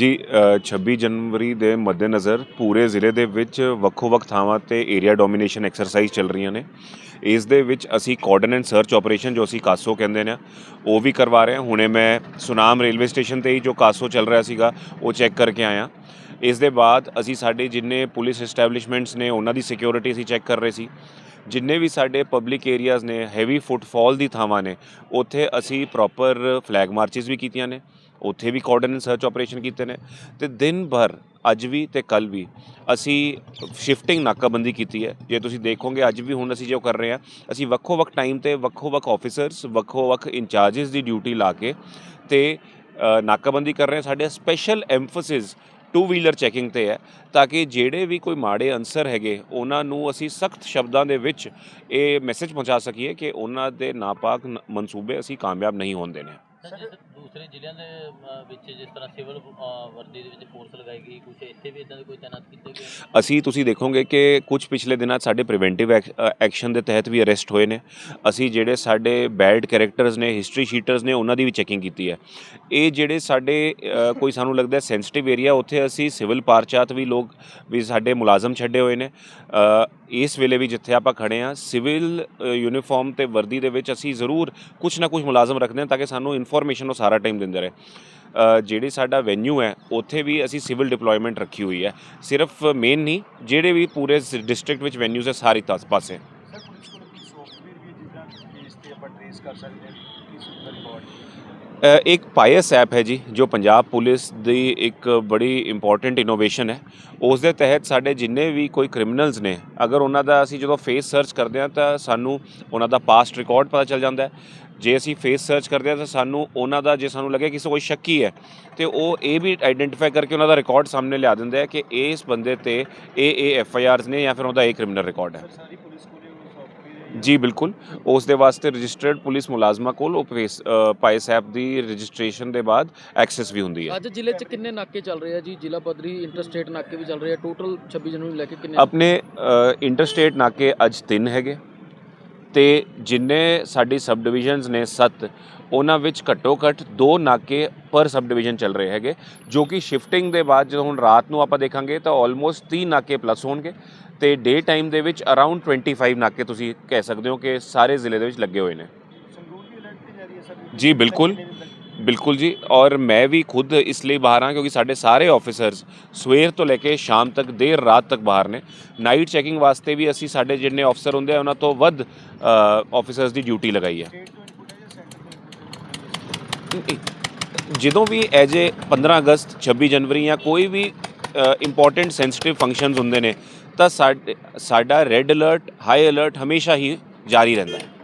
ਜੀ ਅ, 26 ਜਨਵਰੀ ਦੇ ਮੱਦੇਨਜ਼ਰ ਪੂਰੇ ਜ਼ਿਲ੍ਹੇ ਦੇ ਵਿੱਚ ਵੱਖੋ-ਵੱਖ ਥਾਵਾਂ ਤੇ ਏਰੀਆ ਡੋਮੀਨੇਸ਼ਨ ਐਕਸਰਸਾਈਜ਼ ਚੱਲ ਰਹੀਆਂ ਨੇ। ਇਸ ਦੇ ਵਿੱਚ ਅਸੀਂ ਕੋਆਰਡੀਨੇਟ ਐਂਡ ਸਰਚ ਆਪਰੇਸ਼ਨ ਜੋ ਅਸੀਂ ਕਾਸੋ ਕਹਿੰਦੇ ਨੇ ਉਹ ਵੀ ਕਰਵਾ ਰਹੇ ਹਾਂ। ਹੁਣੇ ਮੈਂ ਸੁਨਾਮ ਰੇਲਵੇ ਸਟੇਸ਼ਨ ਤੇ ਹੀ ਜੋ ਕਾਸੋ ਚੱਲ ਰਿਹਾ ਸੀਗਾ ਉਹ ਚੈੱਕ ਕਰਕੇ ਆਇਆ। ਇਸ ਦੇ ਬਾਅਦ ਅਸੀਂ ਸਾਡੇ ਜਿੰਨੇ ਪੁਲਿਸ ਐਸਟੈਬਲਿਸ਼ਮੈਂਟਸ ਨੇ ਉਹਨਾਂ ਦੀ ਸਿਕਿਉਰਿਟੀ ਅਸੀਂ ਚੈੱਕ ਕਰ ਰਹੇ ਸੀ। ਜਿੰਨੇ ਵੀ ਸਾਡੇ ਪਬਲਿਕ ਏਰੀਆਜ਼ ਨੇ ਹੈਵੀ ਫੁੱਟਫਾਲ ਦੀ ਥਾਵਾਂ ਨੇ ਉੱਥੇ ਅਸੀਂ ਪ੍ਰੋਪਰ ਫਲੈਗ ਮਾਰਚਸ ਵੀ ਕੀਤੀਆਂ ਨੇ। ਉੱਥੇ ਵੀ ਕੋਆਰਡੀਨੇਟ ਸਰਚ ਆਪਰੇਸ਼ਨ ਕੀਤੇ ਨੇ ਤੇ ਦਿਨ ਭਰ, ਅੱਜ ਵੀ ਤੇ ਕੱਲ ਵੀ ਅਸੀਂ ਸ਼ਿਫਟਿੰਗ ਨਾਕਾਬੰਦੀ ਕੀਤੀ ਹੈ। ਜੇ ਤੁਸੀਂ ਦੇਖੋਗੇ, ਅੱਜ ਵੀ ਹੁਣ ਅਸੀਂ ਜੋ ਕਰ ਰਹੇ ਹਾਂ, ਅਸੀਂ ਵੱਖੋ ਵੱਖ ਟਾਈਮ ਤੇ ਵੱਖੋ ਵੱਖ ਆਫੀਸਰਸ ਵੱਖੋ ਵੱਖ ਇੰਚਾਰजेस ਦੀ ਡਿਊਟੀ ਲਾ ਕੇ ਤੇ ਨਾਕਾਬੰਦੀ ਕਰ ਰਹੇ ਹਾਂ। ਸਾਡੇ special emphasis two wheeler checking ਤੇ ਹੈ ਤਾਂ ਕਿ ਜਿਹੜੇ ਵੀ ਕੋਈ ਮਾੜੇ ਅਨਸਰ ਹੈਗੇ, ਉਹਨਾਂ ਨੂੰ ਅਸੀਂ ਸਖਤ ਸ਼ਬਦਾਂ ਦੇ ਵਿੱਚ ਇਹ ਮੈਸੇਜ ਪਹੁੰਚਾ ਸਕੀਏ ਕਿ ਉਹਨਾਂ ਦੇ ਨਾਪਾਕ ਮਨਸੂਬੇ ਅਸੀਂ ਕਾਮਯਾਬ ਨਹੀਂ ਹੋਣ ਦੇਣੇ। ਦੂਸਰੇ ਜ਼ਿਲ੍ਹਿਆਂ ਦੇ ਅ, ਵਿੱਚ ਜਿਸ ਤਰ੍ਹਾਂ ਸਿਵਲ ਵਰਦੀ ਦੇ ਵਿੱਚ ਫੋਰਸ ਲਗਾਈ ਗਈ ਕੁਝ ਇੱਥੇ ਵੀ ਇਦਾਂ ਦੇ ਕੋਈ ਤਾਇਨਾਤ ਕੀਤੇ ਗਏ ਨੇ? ਅਸੀਂ ਤੁਸੀਂ ਦੇਖੋਗੇ ਕਿ ਕੁਝ ਪਿਛਲੇ ਦਿਨਾਂ 'ਚ ਸਾਡੇ ਪ੍ਰੀਵੈਂਟਿਵ ਐਕਸ਼ਨ ਦੇ ਤਹਿਤ ਵੀ ਅਰੈਸਟ ਹੋਏ ਨੇ। ਅਸੀਂ ਜਿਹੜੇ ਸਾਡੇ ਬੈਡ ਕੈਰੈਕਟਰਸ ਨੇ ਹਿਸਟਰੀ ਸ਼ੀਟਰਸ ਨੇ ਉਹਨਾਂ ਦੀ ਵੀ ਚੈਕਿੰਗ ਕੀਤੀ ਹੈ। ਇਹ ਜਿਹੜੇ ਸਾਡੇ ਅ, ਕੋਈ ਸਾਨੂੰ ਲੱਗਦਾ ਸੈਂਸਿਟਿਵ ਏਰੀਆ ਉੱਥੇ ਅਸੀਂ ਸਿਵਲ ਪਾਰਚਾਤ ਵੀ ਲੋਕ ਵੀ ਸਾਡੇ ਮੁਲਾਜ਼ਮ ਛੱਡੇ ਹੋਏ ਨੇ। ਅ, ਇਸ ਵੇਲੇ ਵੀ ਜਿੱਥੇ ਆਪਾਂ ਖੜੇ ਆ ਸਿਵਲ ਯੂਨੀਫਾਰਮ ਤੇ ਵਰਦੀ ਦੇ ਵਿੱਚ ਅਸੀਂ ਜ਼ਰੂਰ ਕੁਝ ਨਾ ਕੁਝ ਮੁਲਾਜ਼ਮ ਰੱਖਦੇ ਹਾਂ ਤਾਂ ਕਿ ਸਾਨੂੰ ਇਨਫੋਰਮੇਸ਼ਨ ਉਹ ਸਾਰਾ ਟਾਈਮ ਦਿੰਦੇ ਰਹੇ। ਜਿਹੜੇ ਸਾਡਾ ਵੈਨਿਊ ਹੈ, ਉੱਥੇ ਵੀ ਅਸੀਂ ਸਿਵਲ ਡਿਪਲੋਇਮੈਂਟ ਰੱਖੀ ਹੋਈ ਹੈ। ਸਿਰਫ ਮੇਨ ਨਹੀਂ, ਜਿਹੜੇ ਵੀ ਪੂਰੇ ਡਿਸਟ੍ਰਿਕਟ ਵਿੱਚ ਵੈਨਿਊਜ਼ ਹੈ, ਸਾਰੇ ਤਾਸ ਪਾਸੇ ਸਰ ਪੁਲਿਸ ਕੋਲ ਕੀ ਸੌਫਟਵੇਅਰ ਵੀ ਹੈ ਜਿੱਦਾਂ ਬੇਸ ਤੇ ਆਪਾਂ ਟ੍ਰੇਸ ਕਰ ਸਕਦੇ ਹਾਂ ਕਿ ਕਿਸ ਦਾ ਰਿਕਾਰਡ ਅ, ਇੱਕ ਪਾਇਸ ਐਪ ਹੈ ਜੀ ਜੋ ਪੰਜਾਬ ਪੁਲਿਸ ਦੀ ਇੱਕ ਬੜੀ ਇੰਪੋਰਟੈਂਟ ਇਨੋਵੇਸ਼ਨ ਹੈ। ਉਸ ਦੇ ਤਹਿਤ ਸਾਡੇ ਜਿੰਨੇ ਵੀ ਕੋਈ ਕ੍ਰਿਮੀਨਲਸ ਨੇ ਅਗਰ ਉਹਨਾਂ ਦਾ ਅਸੀਂ ਜਦੋਂ ਫੇਸ ਸਰਚ ਕਰਦੇ ਹਾਂ ਤਾਂ ਸਾਨੂੰ ਉਹਨਾਂ ਦਾ ਪਾਸਟ ਰਿਕਾਰਡ ਪਤਾ ਚੱਲ ਜਾਂਦਾ ਹੈ। ਜੇ ਅਸੀਂ ਫੇਸ ਸਰਚ ਕਰਦੇ ਹਾਂ ਤਾਂ ਸਾਨੂੰ ਉਹਨਾਂ ਦਾ ਜੇ ਸਾਨੂੰ ਲੱਗੇ ਕਿਸੇ ਕੋਈ ਸ਼ੱਕੀ ਹੈ ਤੇ ਉਹ ਇਹ ਵੀ ਆਈਡੈਂਟੀਫਾਈ ਕਰਕੇ ਉਹਨਾਂ ਦਾ ਰਿਕਾਰਡ ਸਾਹਮਣੇ ਲਿਆ ਦਿੰਦੇ ਆ ਕਿ ਇਸ ਬੰਦੇ ਤੇ ਇਹ ਇਹ ਐਫ ਆਈ ਆਰਸ ਨੇ ਜਾਂ ਫਿਰ ਉਹਦਾ ਇਹ ਕ੍ਰਿਮੀਨਲ ਰਿਕਾਰਡ ਹੈ। ਸਰ ਪੁਲਿਸ ਕੋਲ ਜੀ ਬਿਲਕੁਲ। ਉਸ ਦੇ ਵਾਸਤੇ ਰਜਿਸਟਰਡ ਪੁਲਿਸ ਮੁਲਾਜ਼ਮਾਂ ਕੋਲ ਉਹ ਪਾਇਸ ਐਪ ਦੀ ਰਜਿਸਟ੍ਰੇਸ਼ਨ ਦੇ ਬਾਅਦ ਐਕਸੈਸ ਵੀ ਹੁੰਦੀ ਹੈ। ਅੱਜ ਜ਼ਿਲ੍ਹੇ 'ਚ ਕਿੰਨੇ ਨਾਕੇ ਚੱਲ ਰਹੇ ਆ ਜੀ? ਜ਼ਿਲ੍ਹਾ ਪੱਧਰੀ ਇੰਟਰਸਟੇਟ ਨਾਕੇ ਵੀ ਚੱਲ ਰਹੇ ਆ। ਟੋਟਲ 26 ਜਨਵਰੀ ਨੂੰ ਲੈ ਕੇ ਕਿੰਨੇ? ਆਪਣੇ ਇੰਟਰਸਟੇਟ ਨਾਕੇ ਅੱਜ ਤਿੰਨ ਹੈਗੇ। ਤੇ ਜਿੰਨੇ ਸਾਡੀ ਸਬ ਡਿਵੀਜ਼ਨਸ ਨੇ ਸੱਤ ਉਹਨਾਂ ਵਿੱਚ ਘੱਟੋ ਘੱਟ ਦੋ ਨਾਕੇ ਪਰ ਸਬ ਡਿਵੀਜ਼ਨ ਚੱਲ ਰਹੇ ਹੈਗੇ ਜੋ ਕਿ ਸ਼ਿਫਟਿੰਗ ਦੇ ਬਾਅਦ ਜਦੋਂ ਹੁਣ ਰਾਤ ਨੂੰ ਆਪਾਂ ਦੇਖਾਂਗੇ ਤਾਂ ਆਲਮੋਸਟ 30 ਨਾਕੇ ਪਲੱਸ ਹੋਣਗੇ ਤੇ ਡੇ ਟਾਈਮ ਦੇ ਵਿੱਚ ਅਰਾਊਂਡ 25 ਨਾਕੇ ਤੁਸੀਂ ਕਹਿ ਸਕਦੇ ਹੋ ਕਿ ਸਾਰੇ ਜ਼ਿਲ੍ਹੇ ਦੇ ਵਿੱਚ ਲੱਗੇ ਹੋਏ ਨੇ ਜੀ, ਬਿਲਕੁਲ। ਬਿਲਕੁਲ ਜੀ, ਔਰ ਮੈਂ ਵੀ ਖੁਦ ਇਸ ਲਈ ਬਾਹਰ ਹਾਂ ਕਿਉਂਕਿ ਸਾਡੇ ਸਾਰੇ ਆਫੀਸਰਸ ਸਵੇਰ ਤੋਂ ਲੈ ਕੇ ਸ਼ਾਮ ਤੱਕ, ਦੇਰ ਰਾਤ ਤੱਕ ਬਾਹਰ ਨੇ। ਨਾਈਟ ਚੈਕਿੰਗ ਵਾਸਤੇ ਵੀ ਅਸੀਂ ਸਾਡੇ ਜਿੰਨੇ ਆਫੀਸਰ ਹੁੰਦੇ ਆ, ਉਹਨਾਂ ਤੋਂ ਵੱਧ ਆਫੀਸਰਸ ਦੀ ਡਿਊਟੀ ਲਗਾਈ ਹੈ। ਜਦੋਂ ਵੀ ਐਜੇ ਏ 15 ਅਗਸਤ 26 ਜਨਵਰੀ ਜਾਂ ਕੋਈ ਵੀ ਇੰਪੋਰਟੈਂਟ ਸੈਂਸਿਟਿਵ ਫੰਕਸ਼ਨਸ ਹੁੰਦੇ ਨੇ, ਤਾਂ ਸਾਡਾ ਰੈੱਡ ਅਲਰਟ ਹਾਈ ਅਲਰਟ ਹਮੇਸ਼ਾ ਹੀ ਜਾਰੀ ਰਹਿੰਦਾ ਹੈ।